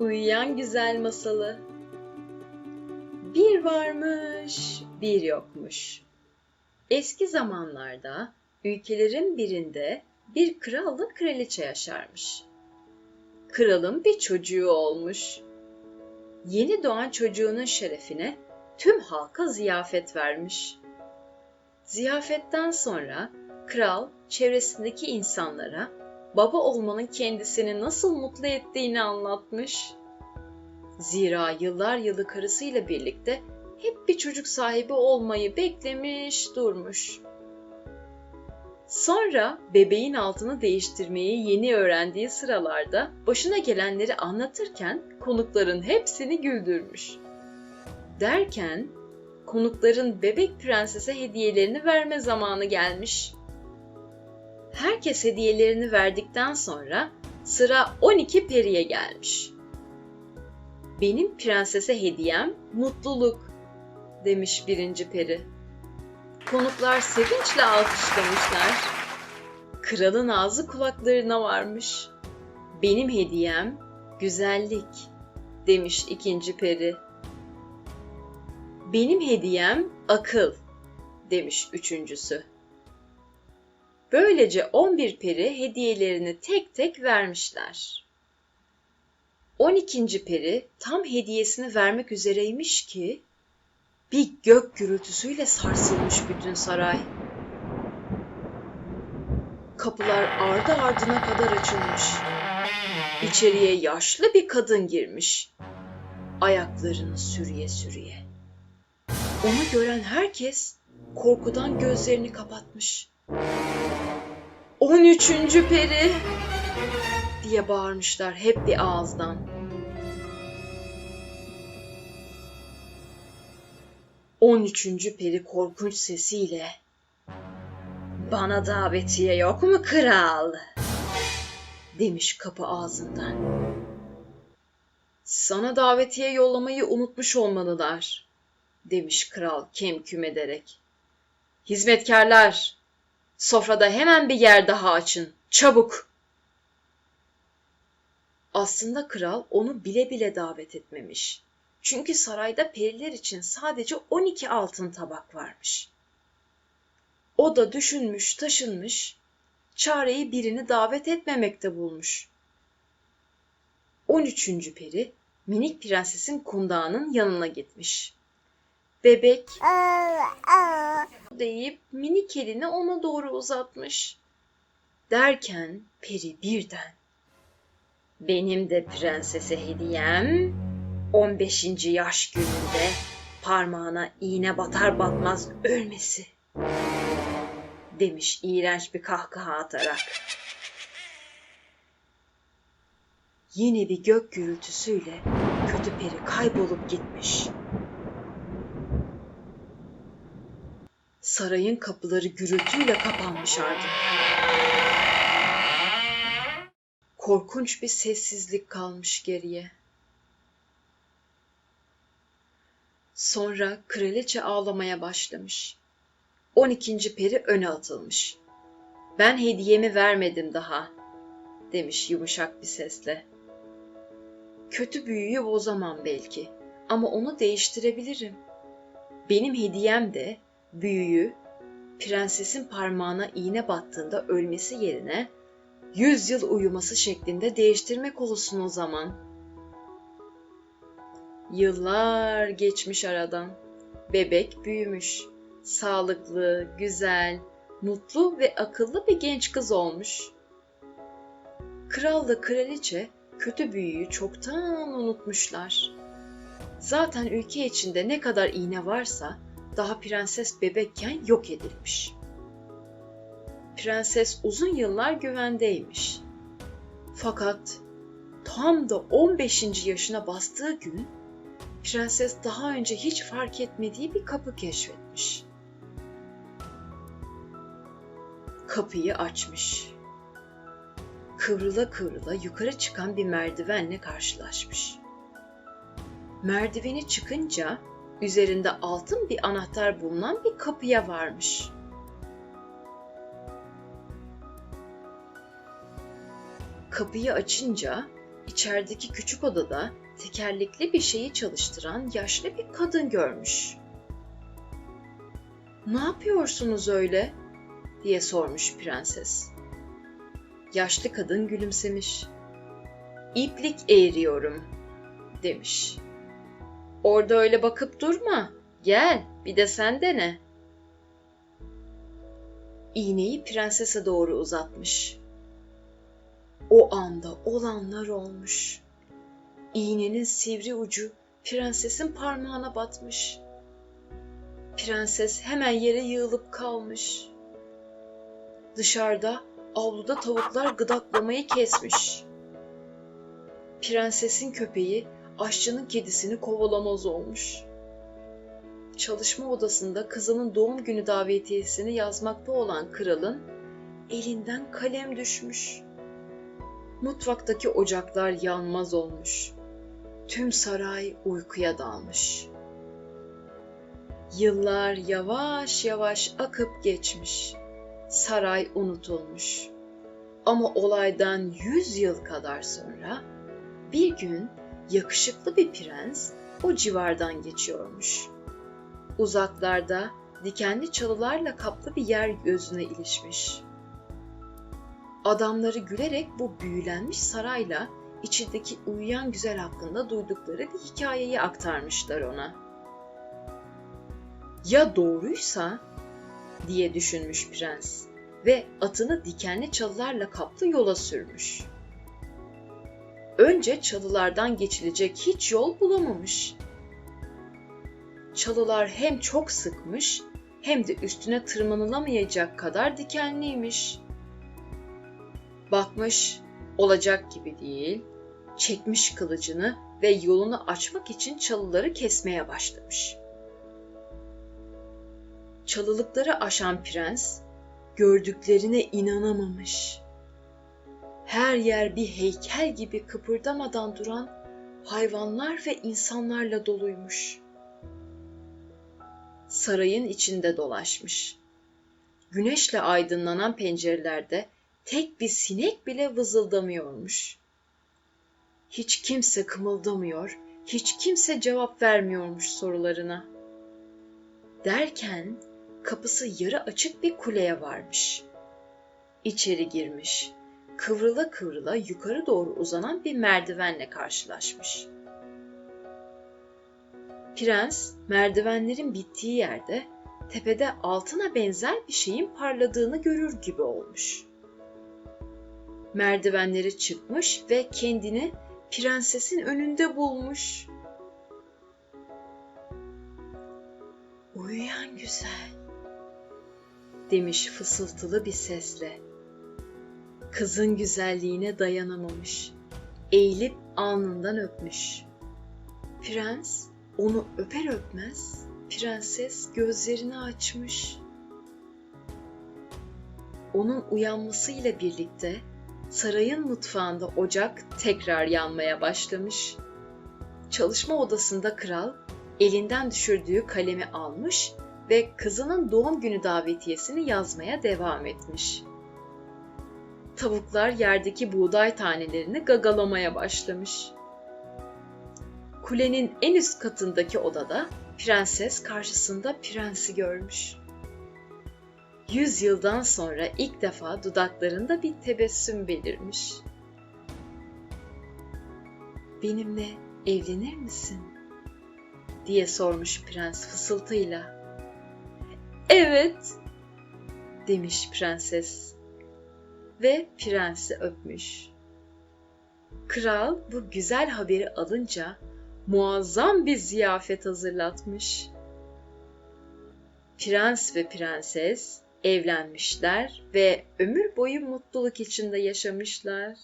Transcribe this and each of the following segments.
Uyuyan Güzel Masalı Bir varmış, bir yokmuş. Eski zamanlarda ülkelerin birinde bir kralla kraliçe yaşarmış. Kralın bir çocuğu olmuş. Yeni doğan çocuğunun şerefine tüm halka ziyafet vermiş. Ziyafetten sonra kral çevresindeki insanlara baba olmanın kendisini nasıl mutlu ettiğini anlatmış. Zira yıllar yılı karısıyla birlikte hep bir çocuk sahibi olmayı beklemiş durmuş. Sonra bebeğin altını değiştirmeyi yeni öğrendiği sıralarda başına gelenleri anlatırken konukların hepsini güldürmüş. Derken konukların bebek prensese hediyelerini verme zamanı gelmiş. Herkes hediyelerini verdikten sonra sıra 12 periye gelmiş. Benim prensese hediyem mutluluk demiş birinci peri. Konuklar sevinçle alkışlamışlar. Kralın ağzı kulaklarına varmış. Benim hediyem güzellik demiş ikinci peri. Benim hediyem akıl demiş üçüncüsü. Böylece 11 peri hediyelerini tek tek vermişler. 12. peri tam hediyesini vermek üzereymiş ki bir gök gürültüsüyle sarsılmış bütün saray. Kapılar ardı ardına kadar açılmış. İçeriye yaşlı bir kadın girmiş. Ayaklarını sürüye sürüye. Onu gören herkes korkudan gözlerini kapatmış. 13. peri diye bağırmışlar hep bir ağızdan. On üçüncü peri korkunç sesiyle Bana davetiye yok mu kral? demiş kapı ağzından. Sana davetiye yollamayı unutmuş olmalılar demiş kral kemküm ederek. Hizmetkarlar, sofrada hemen bir yer daha açın, çabuk. Aslında kral onu bile bile davet etmemiş. Çünkü sarayda periler için sadece 12 altın tabak varmış. O da düşünmüş, taşınmış, çareyi birini davet etmemekte bulmuş. 13. peri minik prensesin kundağının yanına gitmiş. Bebek deyip minik elini ona doğru uzatmış. Derken peri birden benim de prensese hediyem 15. yaş gününde parmağına iğne batar batmaz ölmesi demiş iğrenç bir kahkaha atarak. Yine bir gök gürültüsüyle kötü peri kaybolup gitmiş. Sarayın kapıları gürültüyle kapanmış artık. Korkunç bir sessizlik kalmış geriye. Sonra kraliçe ağlamaya başlamış. 12. peri öne atılmış. Ben hediyemi vermedim daha, demiş yumuşak bir sesle. Kötü büyüyü bozamam belki ama onu değiştirebilirim. Benim hediyem de büyüyü prensesin parmağına iğne battığında ölmesi yerine yüz yıl uyuması şeklinde değiştirmek olsun o zaman. Yıllar geçmiş aradan. Bebek büyümüş. Sağlıklı, güzel, mutlu ve akıllı bir genç kız olmuş. Kralla kraliçe kötü büyüyü çoktan unutmuşlar. Zaten ülke içinde ne kadar iğne varsa daha prenses bebekken yok edilmiş. Prenses uzun yıllar güvendeymiş. Fakat tam da 15. yaşına bastığı gün prenses daha önce hiç fark etmediği bir kapı keşfetmiş. Kapıyı açmış. Kıvrıla kıvrıla yukarı çıkan bir merdivenle karşılaşmış. Merdiveni çıkınca üzerinde altın bir anahtar bulunan bir kapıya varmış. Kapıyı açınca içerideki küçük odada tekerlekli bir şeyi çalıştıran yaşlı bir kadın görmüş. "Ne yapıyorsunuz öyle?" diye sormuş prenses. Yaşlı kadın gülümsemiş. "İplik eğriyorum." demiş. "Orada öyle bakıp durma. Gel, bir de sen dene." İğneyi prensese doğru uzatmış. O anda olanlar olmuş. İğnenin sivri ucu prensesin parmağına batmış. Prenses hemen yere yığılıp kalmış. Dışarıda avluda tavuklar gıdaklamayı kesmiş. Prensesin köpeği aşçının kedisini kovalamaz olmuş. Çalışma odasında kızının doğum günü davetiyesini yazmakta olan kralın elinden kalem düşmüş. Mutfaktaki ocaklar yanmaz olmuş. Tüm saray uykuya dalmış. Yıllar yavaş yavaş akıp geçmiş. Saray unutulmuş. Ama olaydan yüz yıl kadar sonra bir gün yakışıklı bir prens o civardan geçiyormuş. Uzaklarda dikenli çalılarla kaplı bir yer gözüne ilişmiş. Adamları gülerek bu büyülenmiş sarayla içindeki uyuyan güzel hakkında duydukları bir hikayeyi aktarmışlar ona. Ya doğruysa diye düşünmüş prens ve atını dikenli çalılarla kaplı yola sürmüş. Önce çalılardan geçilecek hiç yol bulamamış. Çalılar hem çok sıkmış hem de üstüne tırmanılamayacak kadar dikenliymiş. Bakmış, olacak gibi değil, çekmiş kılıcını ve yolunu açmak için çalıları kesmeye başlamış. Çalılıkları aşan prens gördüklerine inanamamış. Her yer bir heykel gibi kıpırdamadan duran hayvanlar ve insanlarla doluymuş. Sarayın içinde dolaşmış. Güneşle aydınlanan pencerelerde tek bir sinek bile vızıldamıyormuş. Hiç kimse kımıldamıyor, hiç kimse cevap vermiyormuş sorularına. Derken kapısı yarı açık bir kuleye varmış. İçeri girmiş. Kıvrıla kıvrıla yukarı doğru uzanan bir merdivenle karşılaşmış. Prens merdivenlerin bittiği yerde tepede altına benzer bir şeyin parladığını görür gibi olmuş. Merdivenleri çıkmış ve kendini prensesin önünde bulmuş. Uyuyan güzel, demiş fısıltılı bir sesle. Kızın güzelliğine dayanamamış. Eğilip alnından öpmüş. Prens onu öper öpmez prenses gözlerini açmış. Onun uyanmasıyla birlikte sarayın mutfağında ocak tekrar yanmaya başlamış. Çalışma odasında kral elinden düşürdüğü kalemi almış ve kızının doğum günü davetiyesini yazmaya devam etmiş. Tavuklar yerdeki buğday tanelerini gagalamaya başlamış. Kulenin en üst katındaki odada prenses karşısında prensi görmüş. Yüz yıldan sonra ilk defa dudaklarında bir tebessüm belirmiş. Benimle evlenir misin? diye sormuş prens fısıltıyla. Evet, demiş prenses ve prensi öpmüş. Kral bu güzel haberi alınca muazzam bir ziyafet hazırlatmış. Prens ve prenses evlenmişler ve ömür boyu mutluluk içinde yaşamışlar.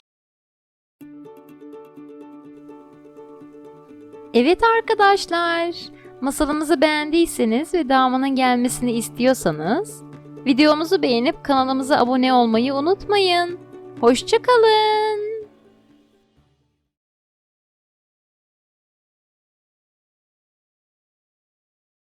Evet arkadaşlar, masalımızı beğendiyseniz ve devamının gelmesini istiyorsanız videomuzu beğenip kanalımıza abone olmayı unutmayın. Hoşçakalın.